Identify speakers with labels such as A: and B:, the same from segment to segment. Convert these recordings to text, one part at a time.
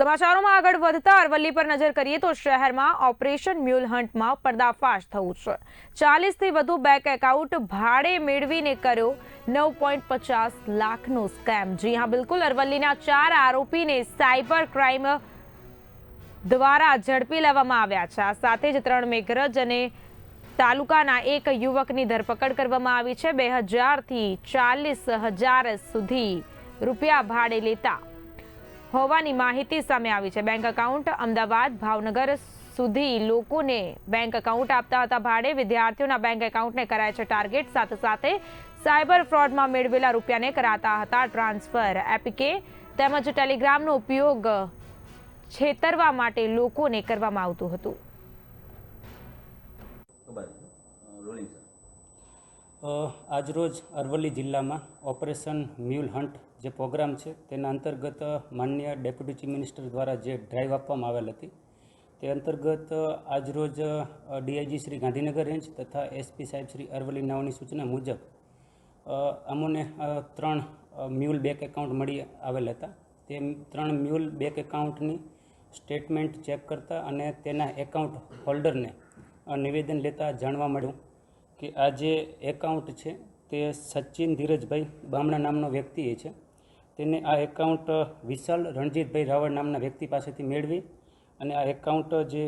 A: સમાચારોમાં આગળ વધતા અરવલ્લી પર નજર કરીએ તો શહેરમાં ઓપરેશન મ્યુલ હન્ટમાં પર્દાફાશ થયું છે. ચાલીસથી વધુ બેંક એકાઉન્ટ ભાડે મેળવીને કર્યો નવ પોઈન્ટ પચાસ લાખનો સ્કેમ. જી હા, બિલકુલ. અરવલ્લીના ચાર આરોપીને સાયબર ક્રાઇમ દ્વારા ઝડપી લેવામાં આવ્યા છે. આ સાથે જ ત્રણ મેઘરજ અને તાલુકાના એક યુવકની ધરપકડ કરવામાં આવી છે. બે હજારથી ચાલીસ હજાર સુધી રૂપિયા ભાડે લેતા હોવાની માહિતી સામે આવી છે. બેંક એકાઉન્ટ અમદાવાદ ભાવનગર સુધી લોકોને બેંક એકાઉન્ટ આપતા હતા ભાડે. વિદ્યાર્થીઓના બેંક એકાઉન્ટને કરાય છે ટાર્ગેટ. સાથે સાથે સાયબર ફ્રોડમાં મેળવેલા રૂપિયાને કરાતા હતા ટ્રાન્સફર. એપીકે તેમજ ટેલિગ્રામનો ઉપયોગ છેતરવા માટે લોકોને કરવામાં આવતું હતું.
B: આજરોજ અરવલ્લી જિલ્લામાં ઓપરેશન મ્યુલ હન્ટ જે પ્રોગ્રામ છે, તેના અંતર્ગત માન્ય ડેપ્યુટી ચીફ મિનિસ્ટર દ્વારા જે ડ્રાઈવ આપવામાં આવેલ હતી, તે અંતર્ગત આજરોજ ડીઆઈજી શ્રી ગાંધીનગર રેન્જ તથા એસપી સાહેબ શ્રી અરવલ્લી નાઓની સૂચના મુજબ અમોને ત્રણ મ્યુલ બેંક એકાઉન્ટ મળી આવેલ હતા. તે ત્રણ મ્યુલ બેંક એકાઉન્ટની સ્ટેટમેન્ટ ચેક કરતા અને તેના એકાઉન્ટ હોલ્ડરને નિવેદન લેતા જાણવા મળ્યું. કે આ જે એકાઉન્ટ છે તે સચિન ધીરજભાઈ બામણા નામનો વ્યક્તિ એ છે. તેને આ એકાઉન્ટ વિશાલ રણજીતભાઈ રાવળ નામના વ્યક્તિ પાસેથી મેળવી અને આ એકાઉન્ટ જે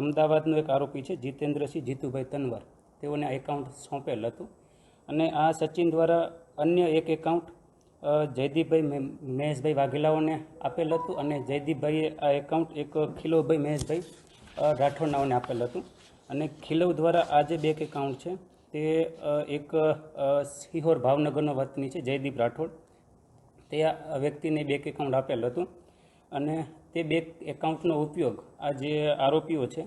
B: અમદાવાદનો એક આરોપી છે જીતેન્દ્રસિંહ જીતુભાઈ તનવર. તેઓને આ એકાઉન્ટ સોંપેલ હતું. અને આ સચિન દ્વારા અન્ય એક એકાઉન્ટ જયદીપભાઈ મહેશભાઈ વાઘેલાઓને આપેલ હતું અને જયદીપભાઈએ આ એકાઉન્ટ એક ખિલોભાઈ મહેશભાઈ રાઠોડનાઓને રાઠોડ નાઓને આપેલ હતું. અને ખિલવ દ્વારા આ જે બે એકાઉન્ટ છે તે એક સિહોર ભાવનગરનો વતની છે, જયદીપ રાઠોડ. તે આ વ્યક્તિને બેંક એકાઉન્ટ આપેલ હતું અને તે બેંક એકાઉન્ટનો ઉપયોગ આ જે આરોપીઓ છે,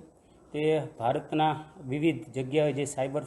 B: તે ભારતના વિવિધ જગ્યાએ જે સાયબર